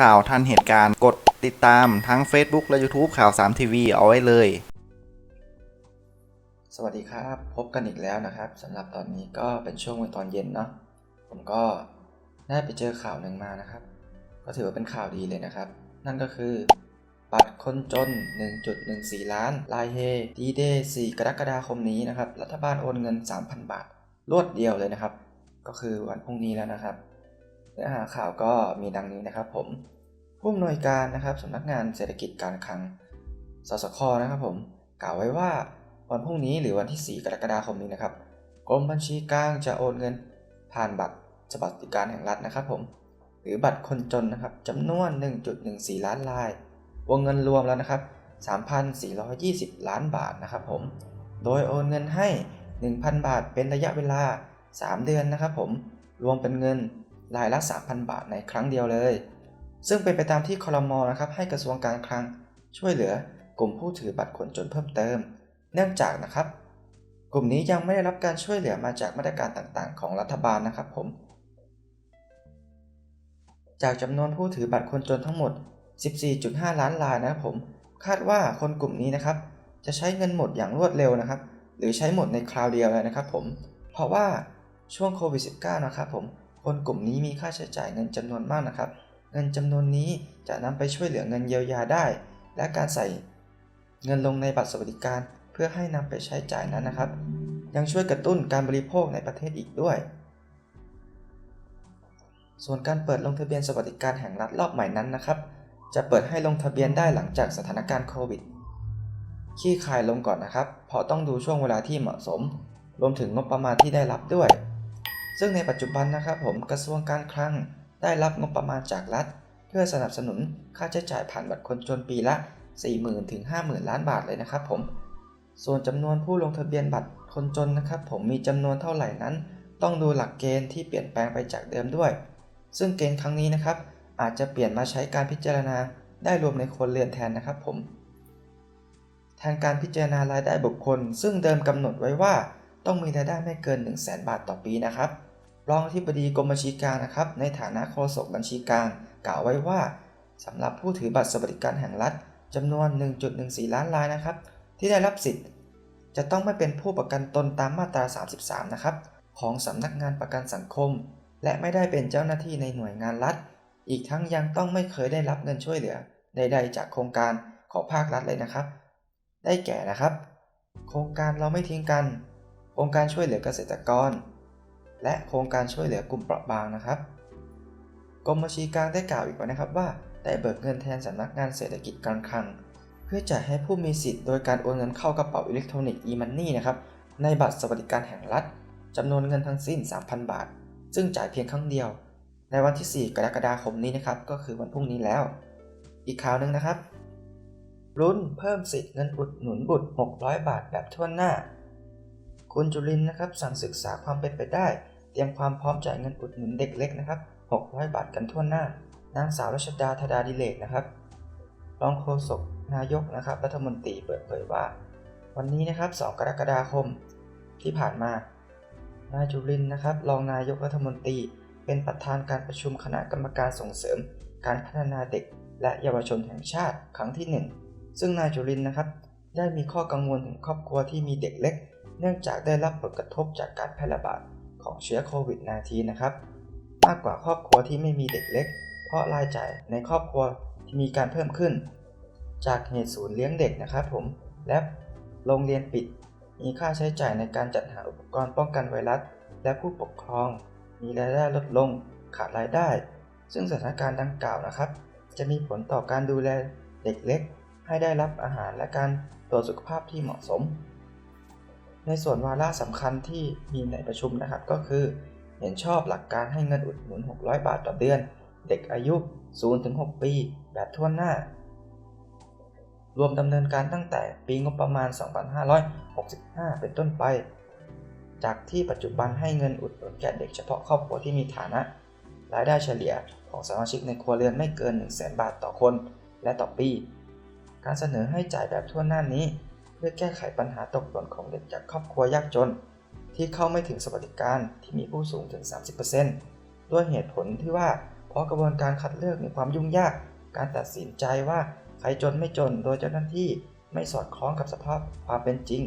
ข่าวทันเหตุการณ์กดติดตามทั้ง Facebook และ YouTube ข่าว 3 ทีวีเอาไว้เลย สวัสดีครับ พบกันอีกแล้วนะครับสำหรับตอนนี้ก็เป็นช่วงวันตอนเย็นเนาะผมก็ได้ไปเจอข่าวหนึ่งมานะครับ ก็ถือว่าเป็นข่าวดีเลยนะครับ นั่นก็คือ บัตรคนจน 1.14 ล้าน ลายเฮดีเดย์4กรกฎาคมนี้นะครับ รัฐบาลโอนเงิน 3,000 บาท รวดเดียวเลยนะครับ ก็คือวันพรุ่งนี้แล้วนะครับ เนื้อหาข่าวก็มีดังนี้นะครับผมผู้อำนวยการนะครับสำนักงานเศรษฐกิจการคลัง สสคนะครับผมกล่าวไว้ว่าวันพรุ่งนี้หรือวันที่ 4 กรกฎาคมนี้นะครับกรมบัญชีกลางจะโอนเงินผ่านบัตรสวัสดิการแห่งรัฐนะครับผมหรือบัตรคนจนนะครับจำนวน 1.14 ล้านลาย วงเงินรวมแล้วนะครับ 3,420 ล้านบาทนะครับผมโดยโอนเงินให้ 1,000 บาทเป็นระยะเวลา 3 เดือนนะครับผมรวมเป็นเงิน รายละ 3,000 บาทในครั้งเดียวเลย ซึ่งเป็นไปตามที่คอรมอนะครับให้กระทรวงการคลัง ช่วยเหลือกลุ่มผู้ถือบัตรคนจนเพิ่มเติม เนื่องจากนะครับ กลุ่มนี้ยังไม่ได้รับการช่วยเหลือมาจากมาตรการต่างๆ ของรัฐบาลนะครับผม จากจำนวนผู้ถือบัตรคนจนทั้งหมด 14.5 ล้านรายนะครับผม คาดว่าคนกลุ่มนี้นะครับ จะใช้เงินหมดอย่างรวดเร็วนะครับ หรือใช้หมดในคราวเดียวเลยนะครับผม เพราะว่าช่วงโควิด -19 นะครับผม คนกลุ่มนี้มีค่าใช้จ่ายเงินจำนวนมากนะครับ เงินจำนวนนี้จะนำไปช่วยเหลือเงินเยียวยาได้ และการใส่เงินลงในบัตรสวัสดิการ เพื่อให้นำไปใช้จ่ายนั้นนะครับ ยังช่วยกระตุ้นการบริโภคในประเทศอีกด้วย ส่วนการเปิดลงทะเบียนสวัสดิการแห่งรัฐรอบใหม่นั้นนะครับ จะเปิดให้ลงทะเบียนได้หลังจากสถานการณ์โควิดขี้คายลงก่อนนะครับ เพราะต้องดูช่วงเวลาที่เหมาะสม รวมถึงงบประมาณที่ได้รับด้วย ซึ่งในปัจจุบันนะครับผมกระทรวงการคลังได้รับงบประมาณจากรัฐ เพื่อสนับสนุนค่าใช้จ่ายผ่านบัตรคนจนปีละ 40,000ถึง50,000 ล้านบาทเลยนะครับผมส่วนจำนวนผู้ลงทะเบียนบัตรคนจนนะครับผมมีจำนวนเท่าไหร่นั้น ต้องดูหลักเกณฑ์ที่เปลี่ยนแปลงไปจากเดิมด้วย ซึ่งเกณฑ์ครั้งนี้นะครับ อาจจะเปลี่ยนมาใช้การพิจารณาได้รวมในคนเรือนแทนนะครับผมแทนการพิจารณารายได้บุคคล ซึ่งเดิมกำหนดไว้ว่า ต้องมีรายได้ไม่เกิน 1 0 0 0 0แบาทต่อปีนะครับ รองที่ปดีกรมบัญชีกลางนะครับ ในฐานะโฆษกบัญชีกลาง กล่าวไว้ว่าสำหรับผู้ถือบัตรสวัสดิการแห่งรัฐจำนวน 1.14 ล้านรายนะครับ ที่ได้รับสิทธิ์ จะต้องไม่เป็นผู้ประกันตนตามมาตรา 33 นะครับ ของสำนักงานประกันสังคม และไม่ได้เป็นเจ้าหน้าที่ในหน่วยงานรัฐ อีกทั้งยังต้องไม่เคยได้รับเงินช่วยเหลือใดๆจากโครงการของภาครัฐเลยนะครับ ได้แก่นะครับ โครงการเราไม่ทิ้งกัน โครงการช่วยเหลือเกษตรกร และโครงการช่วยเหลือกลุ่มเปราะบางนะครับกรมบัญชีกลางได้กล่าวอีกว่านะครับว่าได้เบิกเงินแทนสำนักงานเศรษฐกิจการคลัง เพื่อจ่ายให้ผู้มีสิทธิ์โดยการโอนเงินเข้ากระเป๋าอิเล็กทรอนิกส์ e-money นะครับในบัตรสวัสดิการแห่งรัฐจำนวนเงินทั้งสิ้น 3,000 บาท ซึ่งจ่ายเพียงครั้งเดียว ในวันที่ 4 กรกฎาคมนี้นะครับ ก็คือวันพรุ่งนี้แล้ว อีกข่าวหนึ่งนะครับรุ่นเพิ่มสิทธิ์เงินอุดหนุนบุตร 600 บาทแบบทั่วหน้า คุณจุลินนะครับสั่งศึกษาความเป็นไปได้ เตรียมความพร้อมจ่ายเงินอุดหนุนเด็กเล็กนะครับ600 บาทกันทั่วหน้า นางสาวรัชดาธดาดิเลกนะครับรองโฆษกนายกนะครับรัฐมนตรีเปิดเผยว่า วันนี้นะครับ 2 กรกฎาคมที่ผ่านมานายจุลินนะครับรองนายกรัฐมนตรี เป็นประธานการประชุมคณะกรรมการส่งเสริม การพัฒนาเด็ก และเยาวชนแห่งชาติครั้งที่ 1 ซึ่งนายจุลินนะครับ ได้มีข้อกังวลถึงครอบครัวที่มีเด็กเล็ก เนื่องจากได้รับผลกระทบจากการแพร่ระบาดของเชื้อโควิด -19 นะครับ มากกว่าครอบครัวที่ไม่มีเด็กเล็ก เพราะรายจ่ายในครอบครัวที่มีการเพิ่มขึ้น จากเหตุศูนย์เลี้ยงเด็กนะครับผม และโรงเรียนปิด มีค่าใช้จ่ายในการจัดหาอุปกรณ์ป้องกันไวรัส และผู้ปกครอง มีรายได้ลดลง ขาดรายได้ ซึ่งสถานการณ์ดังกล่าวนะครับ จะมีผลต่อการดูแลเด็กเล็ก ให้ได้รับอาหารและการตรวจสุขภาพที่เหมาะสม ในส่วนวาระสำคัญที่มีในประชุมนะครับ ก็คือ เห็นชอบหลักการให้เงินอุดหนุน 600 บาทต่อเดือน เด็กอายุ 0-6 ปี แบบทั่วหน้า รวมดำเนินการตั้งแต่ปีงบประมาณ 2565 เป็นต้นไป จากที่ปัจจุบันให้เงินอุดหนุนแก่เด็กเฉพาะครอบครัวที่มีฐานะ รายได้เฉลี่ยของสมาชิกในครัวเรือนไม่เกิน 1 0 0 0 0แบาทต่อคนและต่อปี การเสนอให้จ่ายแบบทั่วหน้านี้ พื่อแก้ไขปัญหาตกหล่นของเด็กจากครอบครัวยากจน ที่เข้าไม่ถึงสวัสดิการที่มีผู้สูงถึง 30%ด้วยเหตุผลที่ว่าเพราะกระบวนการคัดเลือกมีความยุ่งยาก การตัดสินใจว่าใครจนไม่จนโดยเจ้าหน้าที่ไม่สอดคล้องกับสภาพความเป็นจริง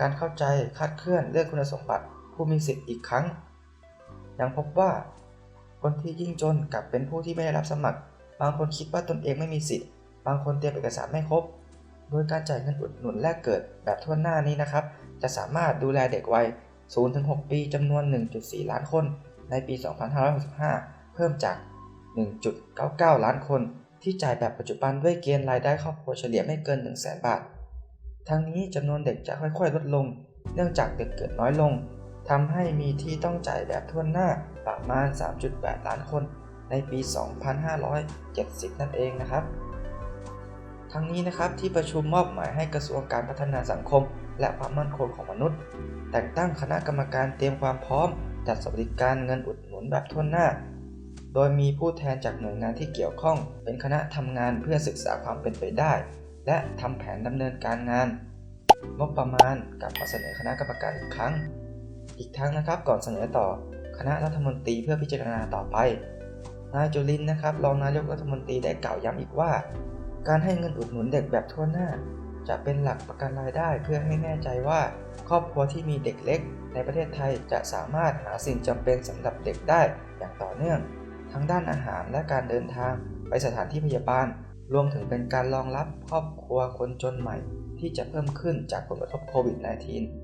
การเข้าใจคาดเคลื่อนเรื่องคุณสมบัติผู้มีสิทธิ์อีกครั้ง ยังพบว่า คนที่ยิ่งจนกลับเป็นผู้ที่ไม่ได้รับสมัคร บางคนคิดว่าตนเองไม่มีสิทธิ์ บางคนเตรียมเอกสารไม่ครบ ดยการจ่ายเงินอุดหนุนแลกเกิดแบบทั่วหน้านี้นะครับ จะสามารถดูแลเด็กวัย 0-6 ปีจำนวน 1.4 ล้านคน ในปี 2565 เพิ่มจาก 1.99 ล้านคนที่จ่ายแบบปัจจุบันด้วยเกณฑ์รายได้ครอบครัวเฉลี่ยไม่เกิน 100,000บาท ทั้งนี้จำนวนเด็กจะค่อยๆ ลดลง เนื่องจากเด็กเกิดน้อยลง ทำให้มีที่ต้องจ่ายแบบทั่วหน้าประมาณ 3.8 ล้านคน ในปี 2570 นั่นเองนะครับ ทั้งนี้นะครับที่ประชุมมอบหมายให้กระทรวงการพัฒนาสังคม และความมั่นคงของมนุษย์ แต่งตั้งคณะกรรมการเตรียมความพร้อม จัดสวัสดิการเงินอุดหนุนแบบทั่วหน้า โดยมีผู้แทนจากหน่วยงานที่เกี่ยวข้อง เป็นคณะทำงานเพื่อศึกษาความเป็นไปได้ และทำแผนดำเนินการงานงบประมาณกลับมาเสนอคณะกรรมการอีกครั้ง อีกทั้งนะครับก่อนเสนอต่อคณะรัฐมนตรีเพื่อพิจารณาต่อไป นายจุลินส์นะครับรองนายกรัฐมนตรีได้กล่าวย้ำอีกว่า การให้เงินอุดหนุนเด็กแบบทั่วหน้า จะเป็นหลักประกันรายได้เพื่อให้แน่ใจว่า ครอบครัวที่มีเด็กเล็ก ในประเทศไทยจะสามารถหาสิ่งจำเป็นสำหรับเด็กได้อย่างต่อเนื่อง ทั้งด้านอาหารและการเดินทางไปสถานที่พยาบาล รวมถึงเป็นการรองรับครอบครัวคนจนใหม่ ที่จะเพิ่มขึ้นจากผลกระทบโควิด -19